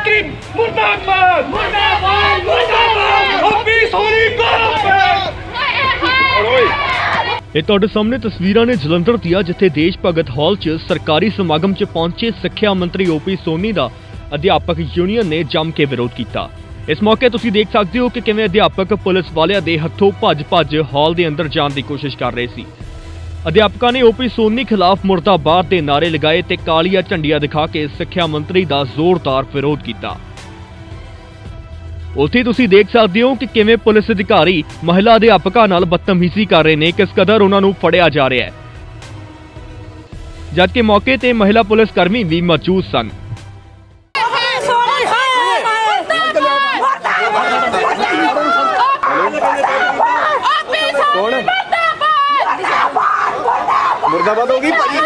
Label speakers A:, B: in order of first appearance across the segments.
A: ਮੰਤਰੀ ਮੁਰਦਾਬਾਦ ਮੁਰਦਾਬਾਦ ਮੁਰਦਾਬਾਦ ਓਪੀ ਸੋਨੀ ਕਾਪੇ
B: ਇਹ ਤੁਹਾਡੇ ਸਾਹਮਣੇ ਤਸਵੀਰਾਂ ਨੇ ਜਲੰਧਰ ਦੀਆਂ ਜਿੱਥੇ ਦੇਸ਼ ਭਗਤ ਹਾਲ 'ਚ ਸਰਕਾਰੀ ਸਮਾਗਮ 'ਚ ਪਹੁੰਚੇ ਸਿੱਖਿਆ ਮੰਤਰੀ ਓਪੀ ਸੋਨੀ ਦਾ ਅਧਿਆਪਕ ਯੂਨੀਅਨ ਨੇ ਜੰਮ ਕੇ ਵਿਰੋਧ ਕੀਤਾ। ਇਸ ਮੌਕੇ ਤੁਸੀਂ ਦੇਖ ਸਕਦੇ ਹੋ ਕਿ ਕਿਵੇਂ ਅਧਿਆਪਕ ਪੁਲਿਸ ਵਾਲਿਆਂ ਦੇ ਹੱਥੋਂ ਭੱਜ-ਭੱਜ ਹਾਲ ਦੇ ਅੰਦਰ ਜਾਣ ਦੀ ਕੋਸ਼ਿਸ਼ ਕਰ ਰਹੇ ਸੀ। ਅਧਿਆਪਕਾਂ ਨੇ ਓਪੀ ਸੋਨੀ ਖਿਲਾਫ ਮੁਰਦਾਬਾਦ ਦੇ ਨਾਰੇ ਲਗਾਏ ਤੇ ਕਾਲੀਆਂ ਝੰਡੀਆਂ ਦਿਖਾ ਕੇ ਸਿੱਖਿਆ ਮੰਤਰੀ ਦਾ ਜ਼ੋਰਦਾਰ ਵਿਰੋਧ ਕੀਤਾ ਉੱਥੇ ਤੁਸੀਂ ਦੇਖ ਸਕਦੇ ਹੋ ਕਿ ਕਿਵੇਂ ਪੁਲਿਸ ਅਧਿਕਾਰੀ ਮਹਿਲਾ ਅਧਿਆਪਕਾਂ ਨਾਲ ਬਦਤਮੀਜ਼ੀ ਕਰ ਰਹੇ ਨੇ ਕਿਸ ਕਦਰ ਉਹਨਾਂ ਨੂੰ ਫੜਿਆ ਜਾ ਰਿਹਾ ਹੈ ਜਦਕਿ ਮੌਕੇ ਤੇ ਮਹਿਲਾ ਪੁਲਿਸ ਕਰਮੀ ਵੀ ਮੌਜੂਦ ਸਨ
C: ਕੌਣ ਮੁਰਦਾਬਾਦ ਹੋ ਗਈ ਭਾਜੀ।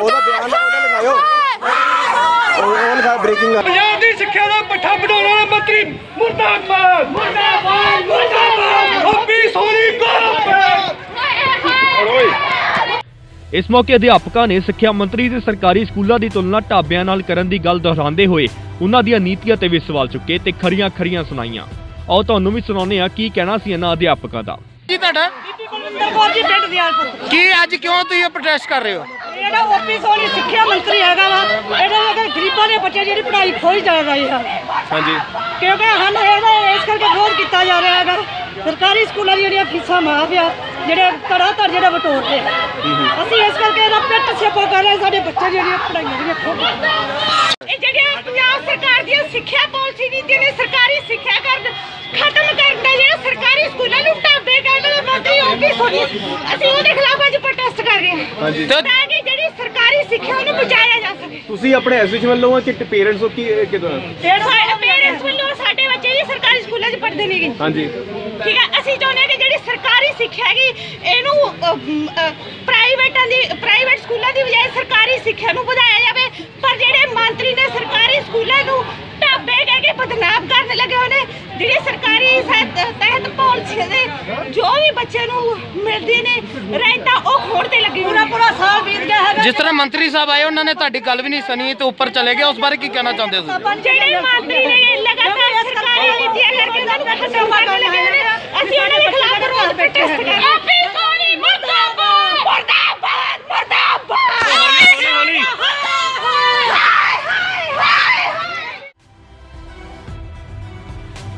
C: ਉਹਦਾ ਬਿਆਨ ਉਹਦਾ ਲਗਾਇਓ। ਉਹ ਉਹ ਲਗਾ ਬ੍ਰੇਕਿੰਗ
A: ਪੰਜਾਬ ਦੀ ਸਿੱਖਿਆ ਦਾ ਪੱਠਾ ਬਣਾਉਣ ਵਾਲਾ ਮੰਤਰੀ ਮੁਰਦਾਬਾਦ। ਮੁਰਦਾਬਾਦ ਮੁਰਦਾਬਾਦ। ਓਪੀ ਸੋਨੀ ਕਾਪੇ
B: ਇਸ ਮੌਕੇ ਅਧਿਆਪਕਾਂ ਨੇ ਸਿੱਖਿਆ ਮੰਤਰੀ ਦੇ ਸਰਕਾਰੀ ਸਕੂਲਾਂ ਦੀ ਤੁਲਨਾ ਢਾਬਿਆਂ ਨਾਲ ਕਰਨ ਦੀ ਗੱਲ ਦੁਹਰਾਉਂਦੇ ਹੋਏ ਉਹਨਾਂ ਦੀਆਂ ਨੀਤੀਆਂ ਤੇ ਵੀ ਸਵਾਲ ਚੁੱਕੇ ਤੇ ਖਰੀਆਂ ਖਰੀਆਂ ਸੁਣਾਈਆਂ। ਆਓ ਤੁਹਾਨੂੰ ਵੀ ਸੁਣਾਉਂਦੇ ਹਾਂ ਕੀ ਕਹਿਣਾ ਸੀ ਇਹਨਾਂ ਅਧਿਆਪਕਾਂ ਦਾ।
D: ਤੁਹਾਡਾ?
E: ਕੌਰ ਜੀ ਪਿੰਡ ਦਿਆਲਪੁਰ
D: ਕੀ ਅੱਜ ਕਿਉਂ ਤੁਸੀਂ ਇਹ ਪ੍ਰੋਟੈਸਟ ਕਰ ਰਹੇ ਹੋ?
E: ਜਿਹੜਾ ਓਪੀ ਸੋਨੀ ਸਿੱਖਿਆ ਮੰਤਰੀ ਹੈਗਾ ਵਾ। ਇਹਦੇ ਅਗਰ ਗਰੀਬਾਂ ਦੇ ਬੱਚੇ ਜਿਹੜੀ ਪੜ੍ਹਾਈ ਖੋਈ ਜਾ ਰਹੀ ਹੈ
C: ਹਾਂਜੀ।
E: ਕਿਉਂਕਿ ਹਨ ਇਹਦਾ ਇਸ ਕਰਕੇ ਵਿਰੋਧ ਕੀਤਾ ਜਾ ਰਿਹਾ ਹੈਗਾ। ਸਰਕਾਰੀ ਸਕੂਲਾਂ ਦੀਆਂ ਜਿਹੜੀਆਂ ਫੀਸਾਂ ਮਾਫ ਆ ਜਿਹੜੇ ਤੜਾ ਤੜ ਜਿਹੜੇ ਵਟੋਰਦੇ ਆ। ਅਸੀਂ ਇਸ ਕਰਕੇ ਇਹਦਾ ਪਿੱਟ ਸਿਆਪਾ ਕਰ ਰਹੇ ਸਾਡੇ ਬੱਚੇ ਜਿਹੜੀਆਂ ਪੜ੍ਹਾਈਆਂ ਜਿਹੜੀਆਂ ਖੋ
F: ਇਹ ਜਿਹੜੀਆਂ ਪੰਜਾਬ ਸਰਕਾਰ ਦੀਆਂ ਸਿੱਖਿਆ ਪਾਲਿਸੀ ਨੀਤੀਆਂ ਨੇ ਸਰਕਾਰੀ ਸਿੱਖਿਆ ਕਰ ਖਤਮ ਕਰਨ ਦਾ ਜਿਹੜਾ ਸਰਕਾਰੀ ਸਕੂਲਾਂ ਨੂੰ ਢਾਬੇ ਕਰਨ ਦਾ ਮੰਤਰੀ ਓਪੀ ਸੋਨੀ ਅਸੀਂ ਉਹਦੇ ਖਿਲਾਫ ਅੱਜ ਪ੍ਰੋਟੈਸਟ ਕਰ ਰਹੇ ਹਾਂ।
C: ਹਾਂਜੀ।
F: ਤਾਂ ਕਿ ਜਿਹੜੀ ਸਰਕਾਰੀ ਸਿੱਖਿਆ ਉਹਨੂੰ ਬਚਾਇਆ ਜਾ ਸਕੇ।
C: ਤੁਸੀਂ ਆਪਣੇ ਐਸੋਸੀਏਸ਼ਨ ਵੱਲੋਂ ਆ ਕਿ ਪੇਰੈਂਟਸ ਹੋ ਕੀ ਕਿਦੋਂ?
F: ਸਾਡੇ ਪੇਰੈਂਟਸ ਵੱਲੋਂ ਸਾਡੇ ਬੱਚੇ ਜੀ ਸਰਕਾਰੀ ਸਕੂਲਾਂ 'ਚ ਪੜ੍ਹਦੇ ਨੇਗੇ।
C: ਹਾਂਜੀ।
F: ਠੀਕ ਹੈ ਅਸੀਂ ਚਾਹੁੰਦੇ ਹਾਂ ਕਿ ਜਿਹੜੀ ਸਰਕਾਰੀ ਸਿੱਖਿਆ ਹੈਗੀ ਇਹਨੂੰ ਪ੍ਰਾਈਵੇਟਾਂ ਦੀ ਪ੍ਰਾਈਵੇਟ ਸਕੂਲਾਂ ਦੀ ਬਜਾਏ ਸਰਕਾਰੀ ਸਿੱਖਿਆ ਨੂੰ ਵਧਾਇਆ ਜਾਵੇ ਪਰ ਜਿਹੜੇ ਮੰਤਰੀ ਨੇ ਸਰਕਾਰੀ ਸਕੂਲਾਂ ਨੂੰ ਢਾਬੇ ਕਹਿ ਕੇ ਬਦਨਾਮ ਕਰਨ ਲੱਗੇ ਹੋਏ ਨੇ। ਜਿਹੜੀ ਸਰਕਾਰੀ ਸਹਿਤ- ਤਹਿਤ ਪਾਲਿਸੀ ਦੇ ਜੋ ਵੀ ਬੱਚੇ ਨੂੰ ਮਿਲਦੀ ਨੇ ਰਹਿਤਾ ਉਹ ਖੋੜ ਤੇ ਲੱਗੇ
E: ਪੂਰਾ। ਪੂਰਾ ਸਾਲ ਬੀਤ ਗਿਆ ਹੈਗਾ।
D: ਜਿਸ ਤਰ੍ਹਾਂ ਮੰਤਰੀ ਸਾਹਿਬ ਆਏ ਉਹਨਾਂ ਨੇ ਤੁਹਾਡੀ ਗੱਲ ਵੀ ਨਹੀਂ ਸੁਣੀ ਤੇ ਉੱਪਰ ਚਲੇ ਗਏ ਉਸ ਬਾਰੇ ਕੀ ਕਹਿਣਾ ਚਾਹੁੰਦੇ ਹੋ ਤੁਸੀਂ?
F: ਜਿਹੜੇ ਮੰਤਰੀ ਨੇ ਲਗਾਤਾਰ ਸਰਕਾਰੀ ਨੀਤੀਆਂ ਕਰਕੇ ਉਹਨਾਂ ਨੂੰ ਖਤਮ ਕਰਨ ਲੱਗੇ ਨੇ। ਅਸੀਂ ਉਹਨਾਂ ਦੇ ਖਿਲਾਫ ਵਿਰੋਧ ਪ੍ਰੋਟੈਸਟ ਕਰ ਰਹੇ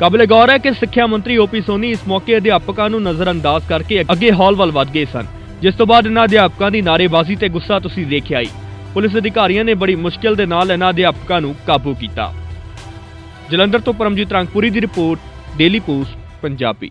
B: ਕਾਬਲੇ ਗੌਰ ਹੈ ਕਿ ਸਿੱਖਿਆ ਮੰਤਰੀ ਓਪੀ ਸੋਨੀ ਇਸ ਮੌਕੇ ਅਧਿਆਪਕਾਂ ਨੂੰ ਨਜ਼ਰਅੰਦਾਜ਼ ਕਰਕੇ ਅੱਗੇ ਹੌਲ ਵੱਲ ਵੱਧ ਗਏ ਸਨ। ਜਿਸ ਤੋਂ ਬਾਅਦ ਇਹਨਾਂ ਅਧਿਆਪਕਾਂ ਦੀ ਨਾਰੇਬਾਜ਼ੀ ਤੇ ਗੁੱਸਾ ਤੁਸੀਂ ਦੇਖਿਆ ਹੀ। ਪੁਲਿਸ ਅਧਿਕਾਰੀਆਂ ਨੇ ਬੜੀ ਮੁਸ਼ਕਿਲ ਦੇ ਨਾਲ ਇਹਨਾਂ ਅਧਿਆਪਕਾਂ ਨੂੰ ਕਾਬੂ ਕੀਤਾ। ਜਲੰਧਰ ਤੋਂ ਪਰਮਜੀਤ ਰੰਗਪੁਰੀ ਦੀ ਰਿਪੋਰਟ, ਡੇਲੀ ਪੋਸਟ, ਪੰਜਾਬੀ।